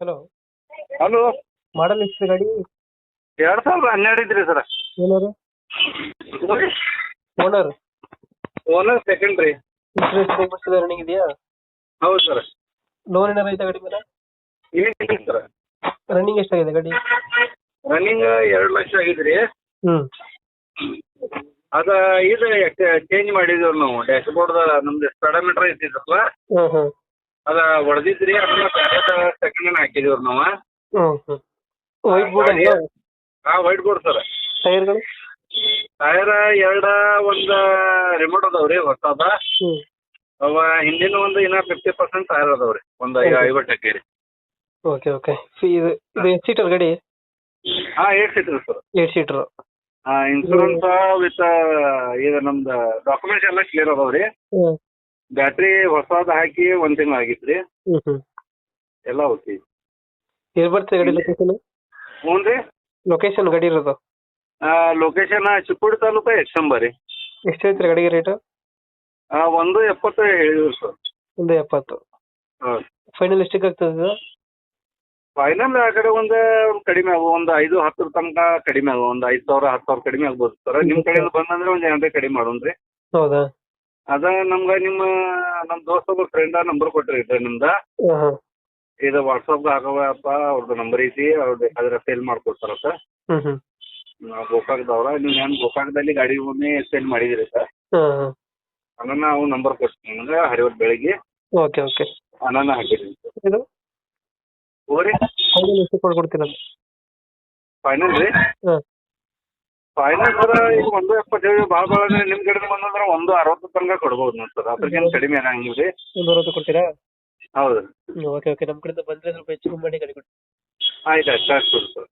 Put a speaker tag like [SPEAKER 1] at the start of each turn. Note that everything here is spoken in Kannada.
[SPEAKER 1] hello.
[SPEAKER 2] Hello.
[SPEAKER 1] Model ಎಷ್ಟು ಗಾಡಿ?
[SPEAKER 2] ಎರಡ್ ಸಾವಿರದ ಹನ್ನೆರಡು ಇದ್ರಿ sir.
[SPEAKER 1] Owner owner
[SPEAKER 2] owner second ರೀ.
[SPEAKER 1] ರನ್ನಿಂಗ್ ಇದೆಯಾ?
[SPEAKER 2] ಹೌದು ಸರ್.
[SPEAKER 1] ಲೋನ್ ಏನಾರ ಐತೆ ಗಾಡಿ ಮೇಲೆ?
[SPEAKER 2] ಸರ್.
[SPEAKER 1] ರನ್ನಿಂಗ್ ಎಷ್ಟಾಗಿದೆ ಗಾಡಿ?
[SPEAKER 2] ರನ್ನಿಂಗ್ ಎರಡು ಲಕ್ಷ ಆಗಿದ್ರಿ
[SPEAKER 1] ಹ್ಮ್.
[SPEAKER 2] ಅದ ಇದು ಚೇಂಜ್ ಮಾಡಿದ್ವಿ ನಾವು. ಡ್ಯಾಶ್ ಬೋರ್ಡ್ ನಮ್ದು ಸ್ಪೀಡೋಮೀಟರ್ ಇದ್ದಿದ್ದಲ್ಲ
[SPEAKER 1] ಹ್ಮ್ ಹಾಂ
[SPEAKER 2] ಅದ ಹೊಡೆದಿದ್ರಿ ಅದನ್ನ ಸೆಕೆಂಡ್ ಹಾಕಿದೀವಿ ನಾವು.
[SPEAKER 1] ಹ್ಞೂ ವೈಟ್ ಬೋರ್ಡ್ ಅಲ್ಲ
[SPEAKER 2] ಹಾಂ ವೈಟ್ ಬೋರ್ಡ್ ಸರ್.
[SPEAKER 1] ಟೈರ್ಗಳು?
[SPEAKER 2] ಟೈರ್ ಎರಡ ಒಂದ ರಿಮೋಟ್ ಅದಾವ್ರಿ ಹೊಸದ.
[SPEAKER 1] ಹ್ಞೂ
[SPEAKER 2] ಅವ ಹಿಂದಿನ ಒಂದು ಇನ್ನ ಫಿಫ್ಟಿ ಪರ್ಸೆಂಟ್ ಟೈರ್ ಅದಾವ್ರಿ. ಒಂದ್
[SPEAKER 1] ಹೌದು.
[SPEAKER 2] ಐವತ್ತು ಟಕ್ಕೆ ರೀ.
[SPEAKER 1] ಓಕೆ ಓಕೆ ಇದು ಇದು ಎಷ್ಟು ಸೀಟರ್ ಗಾಡಿ?
[SPEAKER 2] ಹಾ eight seater sir
[SPEAKER 1] eight seater
[SPEAKER 2] insurance with ಇದು ನಮ್ದು ಡಾಕ್ಯುಮೆಂಟ್ಸ್ ಎಲ್ಲ ಕ್ಲಿಯರ್ ಅದಾವ್ರಿ. ಬ್ಯಾಟ್ರಿ ಹೊಸದ್ ಹಾಕಿ ಒಂದ್ ತಿಂಗಳು ಆಗಿತ್ರಿ.
[SPEAKER 1] ಎಲ್ಲಾ
[SPEAKER 2] ಎಲ್ಲ ಓಕೆ.
[SPEAKER 1] ಎಲ್ಲಿ ಬರ್ತದೆ ಗಾಡಿ ಲೊಕೇಶನ್
[SPEAKER 2] ಗಡಿ ರೀ?
[SPEAKER 1] ಲೊಕೇಶನ್ ಗಾಡಿ ಇರೋದು?
[SPEAKER 2] ಲೊಕೇಶನ್ ಚಿಕ್ಕೋಡಿ ತಾಲೂಕು ಎಕ್ಸಂಬ ರೀ.
[SPEAKER 1] ಎಷ್ಟು ಹೇಳ್ತೀರಾ ಗಾಡಿಗೆ ರೇಟ್
[SPEAKER 2] ಆ, ಒಂದು ಎಪ್ಪತ್ತು ಹೇಳಿದ್ರು ಸರ್.
[SPEAKER 1] ಒಂದು ಎಪ್ಪತ್ತು.
[SPEAKER 2] ಹಾಂ.
[SPEAKER 1] ಫೈನಲ್ ಎಷ್ಟಕ್ಕೆ ಆಗ್ತದೆ ಇದು?
[SPEAKER 2] ಫೈನಲ್ ಆ ಕಡೆ ಒಂದು ಕಡಿಮೆ ಆಗುವ ಒಂದು ಐದು ಹತ್ತರ ತನಕ ಕಡಿಮೆ ಆಗುವ ಒಂದು ಐದು ಸಾವಿರ ಹತ್ತು ಸಾವಿರ ಕಡಿಮೆ ಆಗ್ಬೋದು ಸರ್. ನಿಮ್ಮ ಕಡೆಯಿಂದ ಬಂದಂದ್ರೆ ಒಂದು ಏನಾದ್ರೆ ಕಡಿಮೆ ಮಾಡೋಣ್ರಿ.
[SPEAKER 1] ಹೌದಾ?
[SPEAKER 2] ಅದ ನಮ್ಗ ನಿಮ್ಮ ನಮ್ ದೋಸ್ತ ಒಬ್ಬ ಫ್ರೆಂಡ್ ನಂಬರ್ ಕೊಟ್ರಿ ಇದ್ರ ನಿಮ್ದ.
[SPEAKER 1] ಹಾಂ ಹಾಂ.
[SPEAKER 2] ಇದು ವಾಟ್ಸಪ್ಗೆ ಹಾಕವಪ್ಪ ಅವ್ರದ್ದು ನಂಬರ್ ಐತಿ ಅವ್ರು ಬೇಕಾದ್ರೆ ಸೇಲ್ ಮಾಡ್ಕೊಡ್ತಾರ ಸರ್ ನಾವು ಗೋಕಾಕ್ದವ್ರ ನೀವು ಏನು ಗೋಕಾಕ್ದಲ್ಲಿ ಗಾಡಿ ಒಮ್ಮೆ ಸೇಲ್ ಮಾಡಿದಿರಿ ಸರ್
[SPEAKER 1] ಹಾಂ
[SPEAKER 2] ನಾವು ನಂಬರ್ ಕೊಡ್ತೀನಿ ನಿಮ್ಗೆ ಹರಿವತ್ತು ಬೆಳಿಗ್ಗೆ.
[SPEAKER 1] Okay okay.
[SPEAKER 2] ಹಾಕಿದ್ದೀನಿ ಸರ್
[SPEAKER 1] ಇದು? ಫೈನಲ್ ಎಷ್ಟು ಕೊಡ್ಕೊಡ್ತೀರ
[SPEAKER 2] ಫೈನಲ್ ರೀ?
[SPEAKER 1] ಹಾಂ.
[SPEAKER 2] ಫೈನಲ್ ಸರ್ ಈಗ ಒಂದು ಎಪ್ಪತ್ತೇಳು ಭಾಳ ಭಾಳ ಅಂದ್ರೆ ನಿಮ್ಮ ಕಡೆ ಬಂದಂದ್ರೆ ಒಂದು ಅರವತ್ತು ತನಕ ಕೊಡ್ಬೋದು ನೋಡಿ ಸರ್ ಅದಕ್ಕೇನು ಕಡಿಮೆ ಏನಾಗಿಲ್ಲ ರೀ
[SPEAKER 1] ಒಂದು ಅರವತ್ತು ಕೊಡ್ತೀರಾ?
[SPEAKER 2] ಹೌದು.
[SPEAKER 1] ಓಕೆ ಓಕೆ ನಮ್ಮ ಕಡೆ ಬಂದ್ರೆ ಸ್ವಲ್ಪ ಹೆಚ್ಚು ಕಮ್ಮಿ ಮಾಡಿ ಗಾಡಿ ಕೊಡಿ.
[SPEAKER 2] ಆಯ್ತು ಆಯ್ತು ಕಳ್ಸಿ ಕೊಡಿ ಸರ್